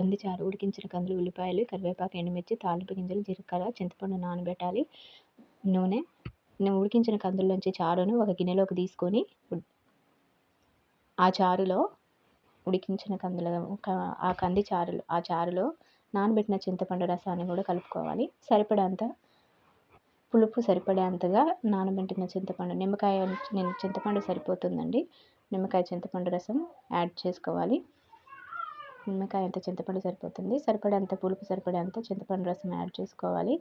కంది చారు ఉడికించిన కందులు ఉల్లిపాయలు కరివేపాకు ఎండుమిర్చి తాలింపు గింజలు జీలకర్ర చింతపండు నానబెట్టాలి. నూనె ఉడికించిన కందుల్లోంచి చారును ఒక గిన్నెలోకి తీసుకొని ఆ చారులో ఉడికించిన కందుల ఆ కంది చారులు ఆ చారులో నానబెట్టిన చింతపండు రసాన్ని కూడా కలుపుకోవాలి. సరిపడంత పులుపు సరిపడేంతగా నానబెట్టిన చింతపండు నిమ్మకాయ నేను చింతపండు సరిపోతుందండి. నిమ్మకాయ చింతపండు రసం యాడ్ చేసుకోవాలి. నిమ్మకాయ అంత చింతపండు సరిపోతుంది. సరిపడేంత పులుపు సరిపడేంత చింతపండు రసం యాడ్ చేసుకోవాలి.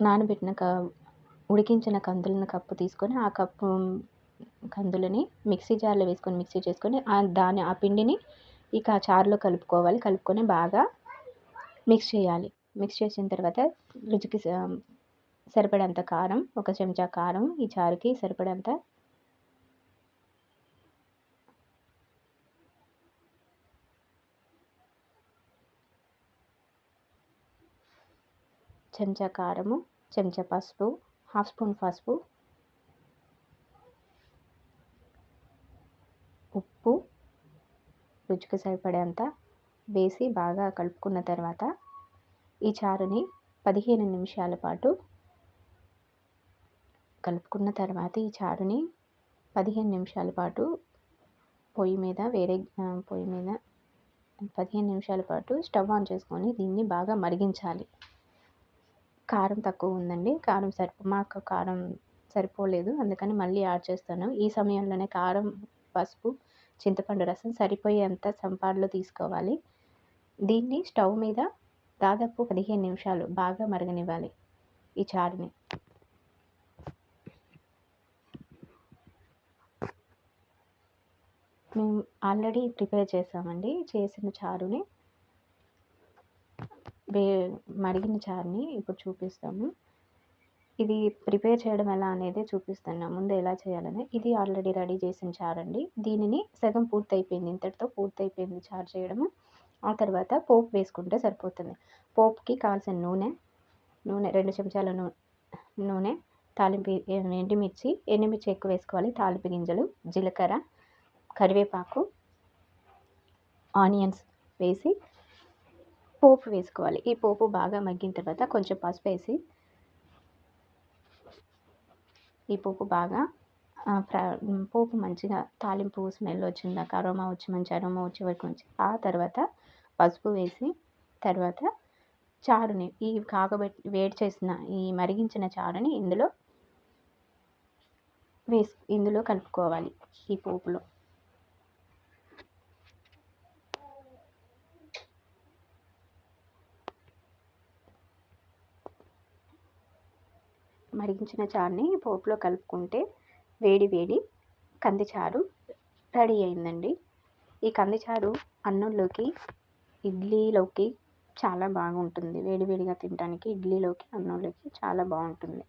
నానబెట్టిన క ఉడికించిన కందులను కప్పు తీసుకొని ఆ కప్పు కందులని మిక్సీ జార్లో వేసుకొని మిక్సీ చేసుకొని దాని ఆ పిండిని ఇక చారులో కలుపుకోవాలి. కలుపుకొని బాగా మిక్స్ చేయాలి. మిక్స్ చేసిన తర్వాత రుచికి సరిపడంత కారం ఒక చెంచా కారం ఈ చారుకి సరిపడంత చెంచా కారము చెంచా పసుపు హాఫ్ స్పూన్ పసుపు ఉప్పు రుచికి సరిపడేంత వేసి బాగా కలుపుకున్న తర్వాత ఈ చారుని పదిహేను నిమిషాల పాటు కలుపుకున్న తర్వాత ఈ చారుని పదిహేను నిమిషాల పాటు పొయ్యి మీద వేరే పొయ్యి మీద పదిహేను నిమిషాల పాటు స్టవ్ ఆన్ చేసుకొని దీన్ని బాగా మరిగించాలి. కారం తక్కువ ఉందండి. కారం సరిపో మాకు కారం సరిపోలేదు. అందుకని మళ్ళీ యాడ్ చేస్తాను. ఈ సమయంలోనే కారం పసుపు చింతపండు రసం సరిపోయేంత సంపాడులో తీసుకోవాలి. దీన్ని స్టవ్ మీద దాదాపు పదిహేను నిమిషాలు బాగా మరగనివ్వాలి ఈ చారుని. మేము ఆల్రెడీ ప్రిపేర్ చేసామండి చేసిన చారుని. వే మరిగిన చారుని ఇప్పుడు చూపిస్తాము. ఇది ప్రిపేర్ చేయడం ఎలా అనేది చూపిస్తున్నా. ముందు ఎలా చేయాలని. ఇది ఆల్రెడీ రెడీ చేసిన చారు అండి. దీనిని సగం పూర్తయిపోయింది. ఇంతటితో పూర్తయిపోయింది చారు చేయడము. ఆ తర్వాత పోపు వేసుకుంటే సరిపోతుంది. పోపుకి కావాల్సిన నూనె నూనె రెండు చెంచాల నూనె నూనె తాలింపు ఎండుమిర్చి ఎండుమిర్చి ఎక్కువ వేసుకోవాలి. తాలింపు గింజలు జీలకర్ర కరివేపాకు ఆనియన్స్ వేసి పోపు వేసుకోవాలి. ఈ పోపు బాగా మగ్గిన తర్వాత కొంచెం పసుపు వేసి ఈ పోపు బాగా పోపు మంచిగా తాలింపు స్మెల్ వచ్చిందాక అరోమా వచ్చి మంచి అరోమా వచ్చే వరకు ఉంచి ఆ తర్వాత పసుపు వేసి తర్వాత చారుని ఈ కాగబెట్టి వేడి చేసిన ఈ మరిగించిన చారుని ఇందులో వేసి ఇందులో కలుపుకోవాలి ఈ పోపులో. మరిగించిన చారుని పోపులో కలుపుకుంటే వేడి వేడి కందిచారు రెడీ అయిందండి. ఈ కందిచారు అన్నంలోకి ఇడ్లీలోకి చాలా బాగుంటుంది. వేడివేడిగా తినడానికి ఇడ్లీలోకి అన్నంలోకి చాలా బాగుంటుంది.